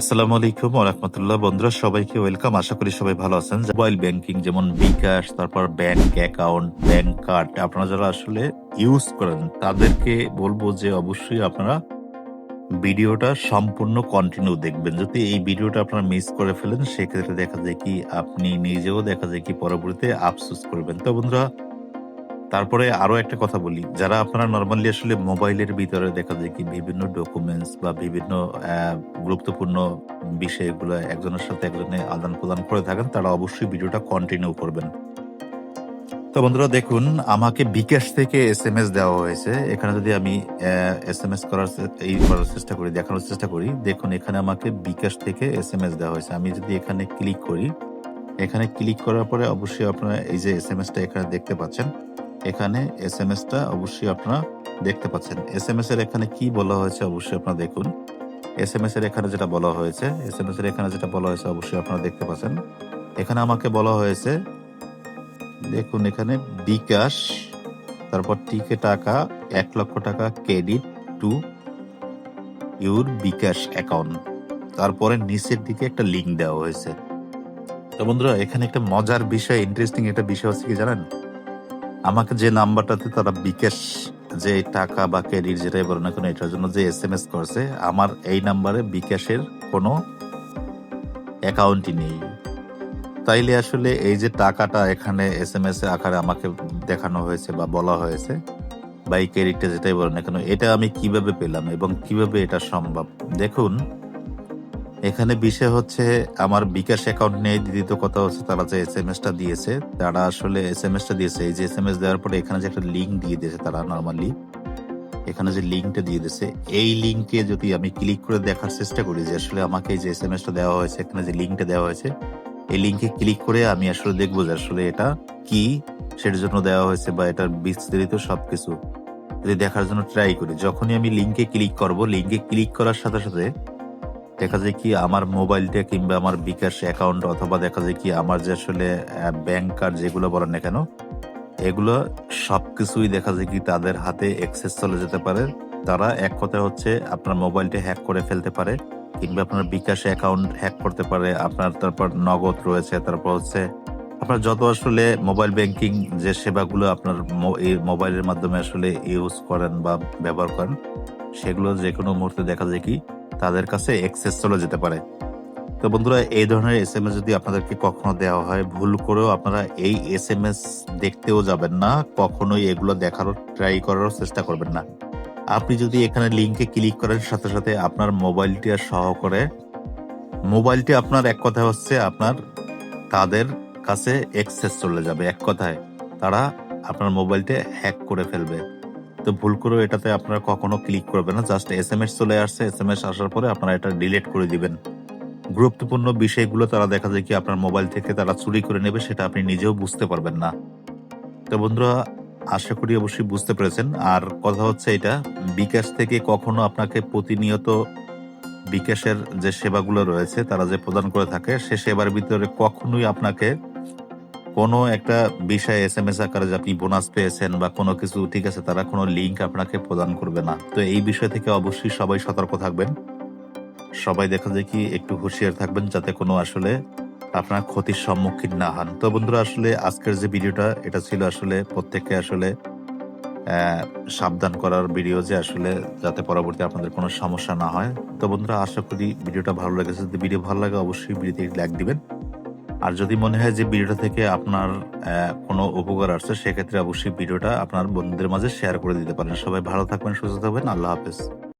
আসসালামু আলাইকুম রহমতুল্লাহ। বন্ধুরা, সবাইকে ওয়েলকাম। আশা করি সবাই ভালো আছেন। মোবাইল ব্যাংকিং যেমন বিকাশ, তারপর ব্যাংক অ্যাকাউন্ট, ব্যাংক কার্ড, আপনারা যারা আসলে ইউজ করেন, তাদেরকে বলব যে অবশ্যই আপনারা ভিডিওটা সম্পূর্ণ কন্টিনিউ দেখবেন। যদি এই ভিডিওটা আপনারা মিস করে ফেলেন, সেক্ষেত্রে দেখা যায় কি আপনি নিজেও দেখা যায় কি পরবর্তীতে আফসোস করবেন। তো বন্ধুরা তারপরে আরও একটা কথা বলি। যারা আপনারা নর্মালি আসলে মোবাইলের ভিতরে দেখা যায় কি বিভিন্ন ডকুমেন্টস বা বিভিন্ন গুরুত্বপূর্ণ বিষয়গুলো একজনের সাথে একজনে আদান প্রদান করে থাকেন, তারা অবশ্যই ভিডিওটা কন্টিনিউ করবেন। তো বন্ধুরা দেখুন, আমাকে বিকাশ থেকে এস এম এস দেওয়া হয়েছে। এখানে যদি আমি এস এম এস করার এই করার চেষ্টা করি, দেখানোর চেষ্টা করি, দেখুন এখানে আমাকে বিকাশ থেকে এস এম এস দেওয়া হয়েছে। আমি যদি এখানে ক্লিক করি, এখানে ক্লিক করার পরে অবশ্যই আপনারা এই যে এস এম এসটা এখানে দেখতে পাচ্ছেন। এখানে এস এম এসটা অবশ্যই আপনারা দেখতে পাচ্ছেন। এস এম এস এর এখানে কি বলা হয়েছে অবশ্যই আপনারা দেখুন। এস এম এস এর এখানে যেটা বলা হয়েছে এস এম এস এর এখানে যেটা বলা হয়েছে অবশ্যই আপনারা দেখতে পাচ্ছেন। এখানে আমাকে বলা হয়েছে, দেখুন এখানে বিকাশ, তারপর টিকে টাকা, এক লক্ষ টাকা credit to your bKash account. তারপরে নিচের দিকে একটা লিঙ্ক দেওয়া হয়েছে। তো বন্ধুরা, এখানে একটা মজার বিষয়, ইন্টারেস্টিং একটা বিষয় হচ্ছে কি জানেন? আমাকে যে নাম্বারটাতে তারা বিকাশ যে টাকা বা ক্রেডিট যেটাই বলে না কেন, এটার জন্য যে এস এম এস করছে, আমার এই নাম্বারে বিকাশের কোনো অ্যাকাউন্টই নেই। তাইলে আসলে এই যে টাকাটা এখানে এস এম এস আকারে আমাকে দেখানো হয়েছে বা বলা হয়েছে, বা এই ক্রেডিটটা যেটাই বলে না কেন, এটা আমি কীভাবে পেলাম এবং কীভাবে এটা সম্ভব? দেখুন এখানে বিষয় হচ্ছে, আমার বিকাশ অ্যাকাউন্ট নেই দ্বিতীয় কথা হচ্ছে তারা যে এস এম টা দিয়েছে, তারা আসলে এস এম টা দিয়েছে, এই যে এস এম এস দেওয়ার পরে এখানে যে একটা লিঙ্ক দিয়ে দিয়েছে তারা নর্মালি এখানে যে লিঙ্কটা দিয়ে দিয়েছে, এই লিঙ্কে যদি আমি ক্লিক করে দেখার চেষ্টা করি যে আসলে আমাকে যে এস এম টা দেওয়া হয়েছে, এখানে যে লিঙ্কটা দেওয়া হয়েছে, এই লিঙ্কে ক্লিক করে আমি আসলে দেখব যে আসলে এটা কি, সেটার জন্য দেওয়া হয়েছে বা এটার বিস্তারিত সবকিছু। যদি দেখার জন্য ট্রাই করি, যখনই আমি লিঙ্কে ক্লিক করব লিঙ্কে ক্লিক করার সাথে সাথে দেখা যায় কি আমার মোবাইলটা কিংবা আমার বিকাশ অ্যাকাউন্ট অথবা দেখা যায় কি আমার যে আসলে ব্যাংক কার্ড যেগুলো বলেন না কেন, এগুলো সব কিছুই দেখা যায় কি তাদের হাতে অ্যাক্সেস চলে যেতে পারে। তারা এক কথা হচ্ছে আপনার মোবাইলটা হ্যাক করে ফেলতে পারে কিংবা আপনার বিকাশ অ্যাকাউন্ট হ্যাক করতে পারে। আপনার তারপর নগদ রয়েছে, তারপর হচ্ছে আপনার যত আসলে মোবাইল ব্যাংকিং যে সেবাগুলো আপনার এই মোবাইলের মাধ্যমে আসলে ইউজ করেন বা ব্যবহার করেন, সেগুলো যে কোনো মুহূর্তে দেখা যায় কি তাদের কাছে এক্সেস চলে যেতে পারে। তো বন্ধুরা, এই ধরনের এস এম এস যদি আপনাদেরকে কখনো দেওয়া হয়, ভুল করেও আপনারা এই এস এম এস দেখতেও যাবেন না, কখনোই এগুলো দেখারও ট্রাই করারও চেষ্টা করবেন না। আপনি যদি এখানে লিঙ্কে ক্লিক করেন, সাথে সাথে আপনার মোবাইলটি আর সহ করে মোবাইলটি আপনার এক কথায় হচ্ছে আপনার তাদের কাছে এক্সেস চলে যাবে, এক কথায়। তারা আপনার মোবাইলটা হ্যাক করে ফেলবে। তো ভুল করে এটাতে আপনারা কখনো ক্লিক করবেন না। জাস্ট এস এম এস চলে আসছে এস এম এস আসার পরে আপনারা এটা ডিলিট করে দিবেন। গুরুত্বপূর্ণ বিষয়গুলো তারা দেখা যায় কি আপনার মোবাইল থেকে তারা চুরি করে নেবে, সেটা আপনি নিজেও বুঝতে পারবেন না। তো বন্ধুরা, আশা করি অবশ্যই বুঝতে পেরেছেন। আর কথা হচ্ছে এটা, বিকাশ থেকে কখনো আপনাকে প্রতিনিয়ত বিকাশের যে সেবাগুলো রয়েছে, তারা যে প্রদান করে থাকে, সে সেবার ভিতরে কখনোই আপনাকে কোনো একটা বিষয়ে এস এম এস আকারে আপনি বোনাস পেয়েছেন বা কোনো কিছু, ঠিক আছে, তারা কোনো লিঙ্ক আপনাকে প্রদান করবে না। তো এই বিষয় থেকে অবশ্যই সবাই সতর্ক থাকবেন। সবাই দেখা যায় কি একটু হুঁশিয়ার থাকবেন যাতে কোনো আসলে আপনার ক্ষতির সম্মুখীন না হন। তো বন্ধুরা, আসলে আজকের যে ভিডিওটা, এটা ছিল আসলে প্রত্যেককে আসলে সাবধান করার ভিডিও যে আসলে যাতে পরবর্তী আপনাদের কোনো সমস্যা না হয়। তো বন্ধুরা, আশা করি ভিডিওটা ভালো লেগেছে। যদি ভিডিও ভালো লাগে, অবশ্যই ভিডিওতে লাইক দিবেন। আর যদি মনে হয় যে ভিডিওটা থেকে আপনার কোনো উপকার আসছে, সেক্ষেত্রে অবশ্যই ভিডিওটা আপনার বন্ধুদের মাঝে শেয়ার করে দিতে পারেন। সবাই ভালো থাকবেন, সুস্থ থাকবেন। আল্লাহ হাফেজ।